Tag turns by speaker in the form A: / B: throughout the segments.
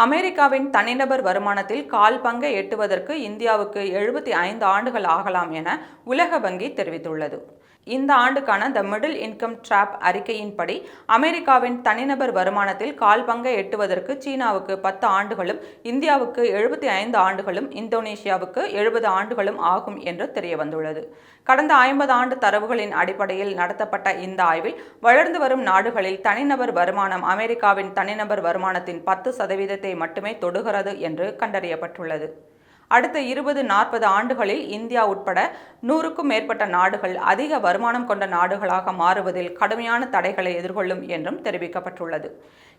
A: அமெரிக்காவின் தனிநபர் வருமானத்தில் கால் பங்கை எட்டுவதற்கு இந்தியாவுக்கு எழுபத்தி ஐந்து ஆண்டுகள் ஆகலாம் என உலக வங்கி தெரிவித்துள்ளது. இந்த ஆண்டுக்கான த மிடில் இன்கம் ட்ராப் அறிக்கையின்படி அமெரிக்காவின் தனிநபர் வருமானத்தில் கால் பங்கை எட்டுவதற்கு சீனாவுக்கு பத்து ஆண்டுகளும் இந்தியாவுக்கு எழுபத்தி ஐந்து ஆண்டுகளும் இந்தோனேஷியாவுக்கு எழுபது ஆண்டுகளும் ஆகும் என்று தெரிய வந்துள்ளது கடந்த ஐம்பது ஆண்டு தரவுகளின் அடிப்படையில் நடத்தப்பட்ட இந்த ஆய்வில் வளர்ந்து வரும் நாடுகளில் தனிநபர் வருமானம் அமெரிக்காவின் தனிநபர் வருமானத்தின் பத்து சதவீதத்தை மட்டுமே தொடுகிறது என்று கண்டறியப்பட்டுள்ளது. அடுத்த இருபது நாற்பது ஆண்டுகளில் இந்தியா உட்பட நூறுக்கும் மேற்பட்ட நாடுகள் அதிக வருமானம் கொண்ட நாடுகளாக மாறுவதில் கடுமையான தடைகளை எதிர்கொள்ளும் என்றும் தெரிவிக்கப்பட்டுள்ளது.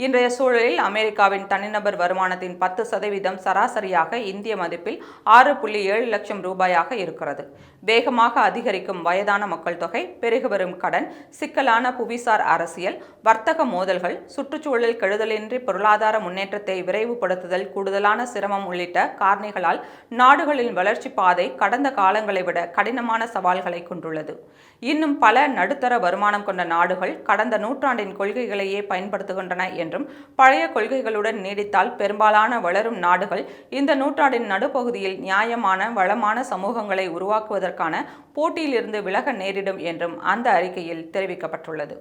A: இன்றைய சூழலில் அமெரிக்காவின் தனிநபர் வருமானத்தின் பத்து சதவீதம் சராசரியாக இந்திய மதிப்பில் ஆறு புள்ளி ஏழு லட்சம் ரூபாயாக இருக்கிறது. வேகமாக அதிகரிக்கும் வயதான மக்கள் தொகை பெருகி வரும் கடன் சிக்கலான புவிசார் அரசியல் வர்த்தக மோதல்கள் சுற்றுச்சூழல் கெடுதலின்றி பொருளாதார முன்னேற்றத்தை விரைவுபடுத்துதல் கூடுதலான சிரமம் உள்ளிட்ட காரணிகளால் நாடுகளின் வளர்ச்சி பாதை கடந்த காலங்களை விட கடினமான சவால்களை கொண்டுள்ளது. இன்னும் பல நடுத்தர வருமானம் கொண்ட நாடுகள் கடந்த நூற்றாண்டின் கொள்கைகளையே பயன்படுத்துகின்றன என்றும் பழைய கொள்கைகளுடன் நீடித்தால் பெரும்பாலான வளரும் நாடுகள் இந்த நூற்றாண்டின் நடுப்பகுதியில் நியாயமான வளமான சமூகங்களை உருவாக்குவதற்கான போட்டியிலிருந்து விலக நேரிடும் என்றும் அந்த அறிக்கையில் தெரிவிக்கப்பட்டுள்ளது.